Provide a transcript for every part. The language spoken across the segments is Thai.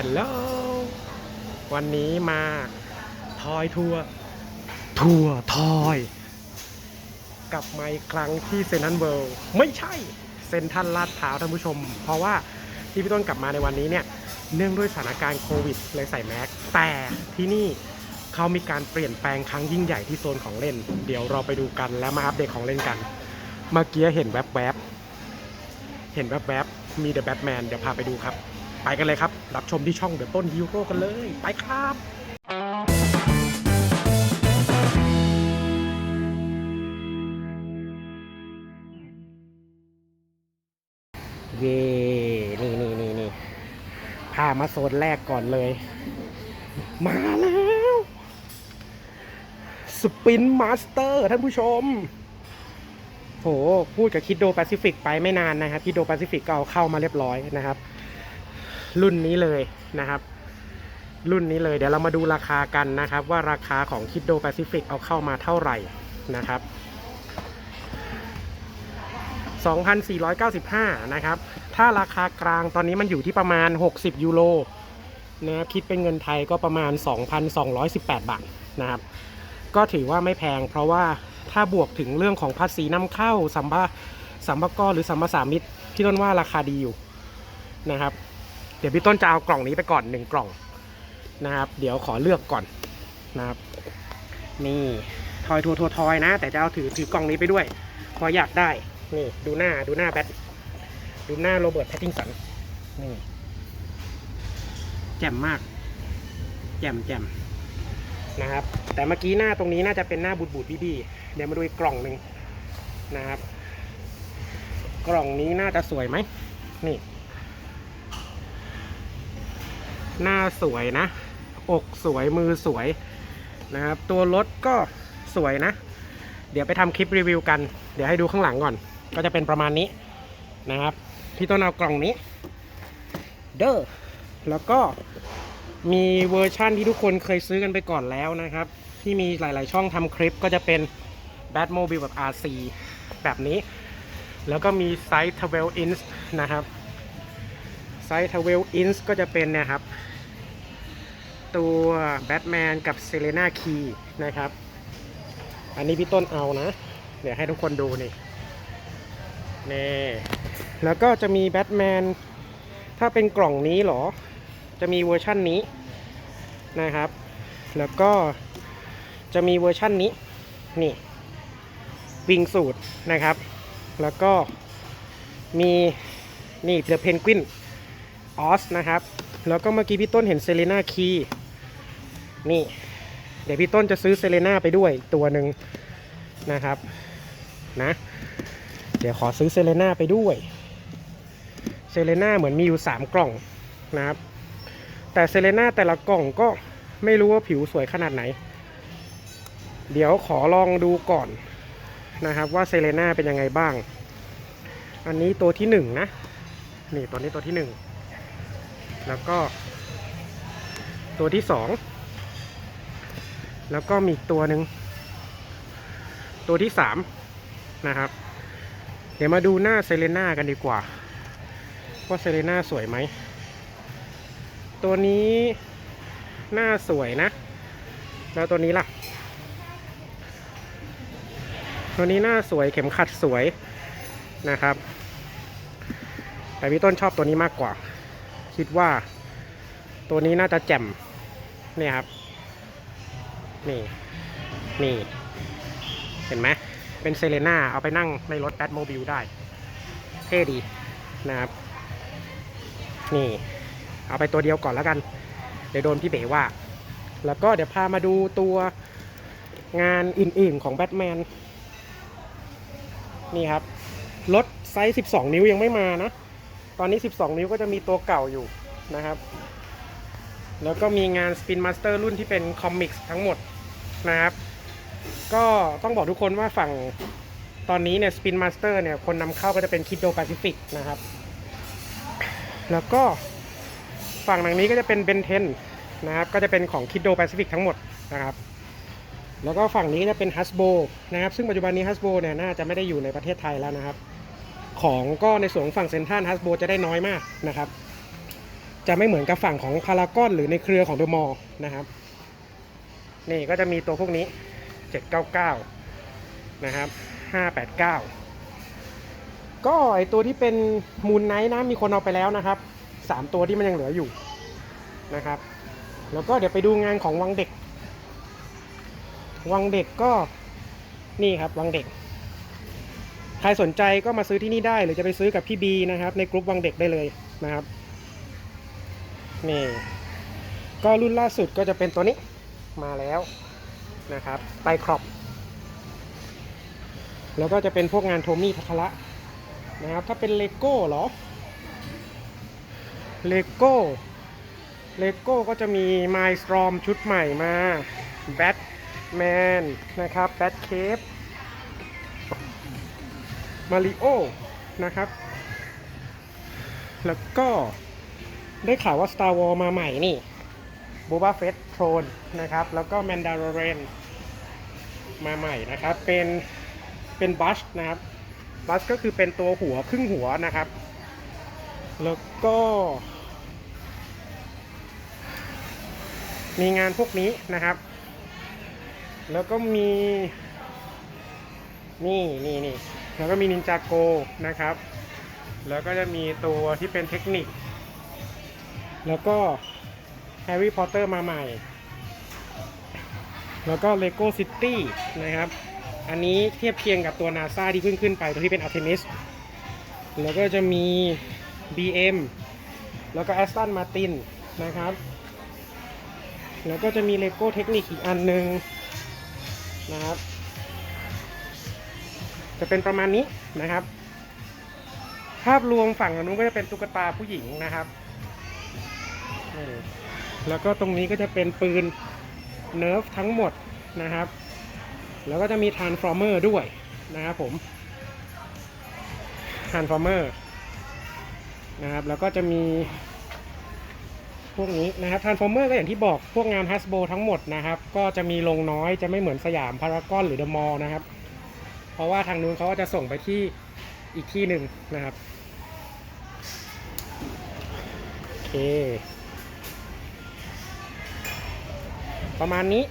ฮลโหลวันนี้มาทอยทัวร์ทัวร์ทอย กลับมาอีกครั้งที่เซนทันเวิลด์ไม่ใช่เซนทรันลาดพร้าวท่านผู้ชม เพราะว่าที่พี่ต้นกลับมาในวันนี้เนี่ย เนื่องด้วยสถานการณ์โควิดเลยใส่แมสแต่ที่นี่เขามีการเปลี่ยนแปลงครั้งยิ่งใหญ่ที่โซนของเล่น เดี๋ยวเราไปดูกันแล้วมาอัปเดตของเล่นกัน เมื่อกี้เห็นแวบๆเห็นแวบๆมีเดอะแบทแมนเดี๋ยวพาไปดูครับ ไปกันเลยครับ รับชมที่ช่องเดอะต้นฮิวโร่กันเลย ไปครับเย่นี่นี่นี่นี่พามาโซนแรกก่อนเลย มาแล้วสปินมาสเตอร์ท่านผู้ชม โห พูดกับคิดโดแปซิฟิกไปไม่นานนะครับ คิดโดแปซิฟิกก็เอาเข้ามาเรียบร้อยนะครับ รุ่นนี้เลยนะครับ รุ่นนี้เลยเดี๋ยวเรามาดูราคากันนะครับ ว่าราคาของคิดโดแปซิฟิกเอาเข้ามาเท่าไหร่นะครับ 2,495 นะครับ ถ้าราคากลางตอนนี้มันอยู่ที่ประมาณ 60 ยูโรนะครับคิดเป็นเงินไทยก็ประมาณ 2,218 บาทนะครับ ก็ถือว่าไม่แพงเพราะว่าถ้าบวกถึงเรื่องของภาษีนำเข้าสัมภาสัมภากรหรือสัมภาษามิตรที่ต้นว่าราคาดีอยู่นะครับ เดี๋ยวพี่ต้นจะเอากล่องนี้ไปก่อนหนึ่งกล่องนะครับ เดี๋ยวขอเลือกก่อนนะครับ นี่ทอยทัวทัวทอยนะ แต่จะเอาถือถือกล่องนี้ไปด้วยเพราะอยากได้นี่ดูหน้าดูหน้าแบทดูหน้าโรเบิร์ตแพตติงสันนี่แจ่มมากแจ่มแจ่มนะครับ แต่เมื่อกี้หน้าตรงนี้น่าจะเป็นหน้าบูดบูดบี้บี้เดี๋ยวมาดูอีกกล่องหนึ่งนะครับ กล่องนี้น่าจะสวยไหมนี่ หน้าสวยนะ อกสวยมือสวยนะครับ ตัวรถก็สวยนะ เดี๋ยวไปทำคลิปรีวิวกัน เดี๋ยวให้ดูข้างหลังก่อน ก็จะเป็นประมาณนี้นะครับ พี่ต้นเอากล่องนี้ เด้อแล้วก็มีเวอร์ชั่นที่ทุกคนเคยซื้อกันไปก่อนแล้วนะครับ ที่มีหลาย ๆ ช่องทำคลิปก็จะเป็น Batmobile แบบ RC แบบนี้ แล้วก็มีไซส์ 12 inch นะครับไซส์ 12 inch ก็จะเป็นเนี่ยครับ ตัวแบทแมนกับเซเลนาคีนะครับ อันนี้พี่ต้นเอานะ เดี๋ยวให้ทุกคนดูนี่นี่แล้วก็จะมีแบทแมนถ้าเป็นกล่องนี้หรอ จะมีเวอร์ชั่นนี้นะครับ แล้วก็จะมีเวอร์ชั่นนี้ นี่วิงสูตรนะครับ แล้วก็มีนี่เดอะเพนกวินออสนะครับ แล้วก็เมื่อกี้พี่ต้นเห็นเซเลนาคีนี่ เดี๋ยวพี่ต้นจะซื้อเซเลน่าไปด้วยตัวหนึ่งนะครับนะ เดี๋ยวขอซื้อเซเลน่าไปด้วยเซเลน่าเหมือนมีอยู่ 3 กล่องนะครับ แต่เซเลน่าแต่ละกล่องก็ไม่รู้ว่าผิวสวยขนาดไหน เดี๋ยวขอลองดูก่อนนะครับว่าเซเลน่าเป็นยังไงบ้าง อันนี้ตัวที่1นะนี่ตัวนี้ตัวที่1 แล้วก็ ตัวที่2แล้วก็มีตัวหนึ่งตัวที่สามนะครับ เดี๋ยวมาดูหน้าเซเลน่ากันดีกว่า ว่าเซเลน่าสวยไหม ตัวนี้หน้าสวยนะ แล้วตัวนี้ล่ะ ตัวนี้หน้าสวยเข็มขัดสวยนะครับ แต่พี่ต้นชอบตัวนี้มากกว่า คิดว่า ตัวนี้น่าจะแจ่มนี่ครับ นี่ นี่ เห็นไหมเป็นเซเลน่าเอาไปนั่งในรถแบทโมบิลได้ เท่ดีนะครับ นี่ เอาไปตัวเดียวก่อนแล้วกัน เดี๋ยวโดนพี่เบ๋ว่า แล้วก็เดี๋ยวพามาดูตัวงานอื่นๆของแบทแมน นี่ครับ รถไซส์ 12 นิ้วยังไม่มานะ ตอนนี้ 12 นิ้วก็จะมีตัวเก่าอยู่นะครับ แล้วก็มีงาน Spin Master รุ่นที่เป็นคอมิกส์ทั้งหมดนะครับ ก็ต้องบอกทุกคนว่าฝั่งตอนนี้เนี่ย Spin Master เนี่ยคนนำเข้าก็จะเป็น Kiddo Pacific นะครับ แล้วก็ฝั่งทางนี้ก็จะเป็น Ben 10นนะครับก็จะเป็นของ Kiddo Pacific ทั้งหมดนะครับ แล้วก็ฝั่งนี้จะเป็น Hasbro นะครับ ซึ่งปัจจุบันนี้ Hasbro เนี่ยน่าจะไม่ได้อยู่ในประเทศไทยแล้วนะครับ ของก็ในส่วนฝั่งเซ็นทรัล Hasbro จะได้น้อยมากนะครับ จะไม่เหมือนกับฝั่งของพารากอนหรือในเครือของเดอะมอลนะครับ นี่ก็จะมีตัวพวกนี้ 799 นะครับ 589 ก็ไอตัวที่เป็นมูลไนท์นะมีคนเอาไปแล้วนะครับ 3 ตัวที่มันยังเหลืออยู่นะครับ แล้วก็เดี๋ยวไปดูงานของวังเด็ก วังเด็กก็นี่ครับวังเด็ก ใครสนใจก็มาซื้อที่นี่ได้หรือจะไปซื้อกับพี่บีนะครับ ในกลุ่มวังเด็กได้เลยนะครับนี่ก็รุ่นล่าสุดก็จะเป็นตัวนี้มาแล้วนะครับไตครอปแล้วก็จะเป็นพวกงานโทมี่ทัคระนะครับ ถ้าเป็นเลโก้หรอเลโก้เลโก้ก็จะมี m y s t r o m ชุดใหม่มาแบทแมนนะครับแบทเคป มาริโอนะครับ แล้วก็ได้ข่าวว่า Star Wars มาใหม่นี่ b o b a Fett Throne นะครับ แล้วก็ Mandalorian มาใหม่นะครับ เป็นเป็นบัชนะครับบัชก็คือเป็นตัวหัวครึ่งหัวนะครับ แล้วก็ มีงานพวกนี้นะครับ แล้วก็มี นี่นี่นี่ แล้วก็มีนินจาโกนะครับ แล้วก็จะมีตัวที่เป็นเทคนิค แล้วก็แฮร์รี่พอตเตอร์มาใหม่ แล้วก็ Lego City นะครับ อันนี้เทียบเคียงกับตัว NASA ที่เพิ่งขึ้นไปตัวที่เป็น Artemis แล้วก็จะมี BM แล้วก็ Aston Martin นะครับ แล้วก็จะมี Lego เทคนิคอีกอันหนึงนะครับ จะเป็นประมาณนี้นะครับ ภาพรวมฝั่งนู้นก็จะเป็นตุ๊กตาผู้หญิงนะครับแล้วก็ตรงนี้ก็จะเป็นปืนเนิร์ฟทั้งหมดนะครับ แล้วก็จะมีทานฟอร์เมอร์ด้วยนะครับผมทานฟอร์เมอร์นะครับ แล้วก็จะมี พวกนี้นะครับทานฟอร์เมอร์ก็อย่างที่บอกพวกงานฮัสโบทั้งหมดนะครับ ก็จะมีลงน้อยจะไม่เหมือนสยามพารากอนหรือเดอะมอลล์นะครับ เพราะว่าทางนู้นเขาก็จะส่งไปที่อีกที่หนึ่งนะครับโอเค ประมาณนี้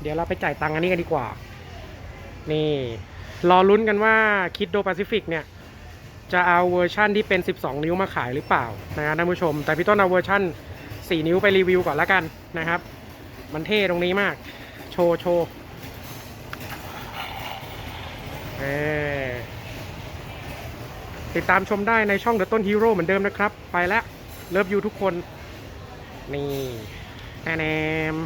เดี๋ยวเราไปจ่ายตังค์อันนี้กันดีกว่า นี่ รอลุ้นกันว่าคิดโดแปซิฟิกเนี่ย จะเอาเวอร์ชั่นที่เป็น 12 นิ้วมาขายหรือเปล่านะครับท่านผู้ชม แต่พี่ต้นเอาเวอร์ชั่น 4 นิ้วไปรีวิวก่อนละกันนะครับ มันเท่ตรงนี้มาก โชว์โชว์เออ ติดตามชมได้ในช่องเดอะต้นฮีโร่เหมือนเดิมนะครับ ไปแล้ว เลิฟยูทุกคน นี่แนม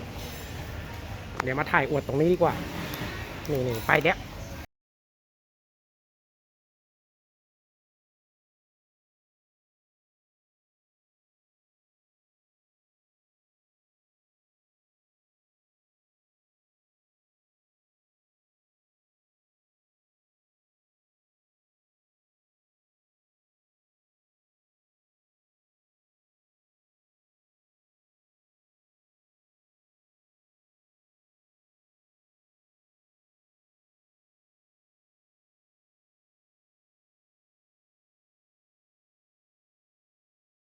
เดี๋ยวมาถ่ายอวดตรงนี้ดีกว่า นี่นี่ไปเดี๋ยว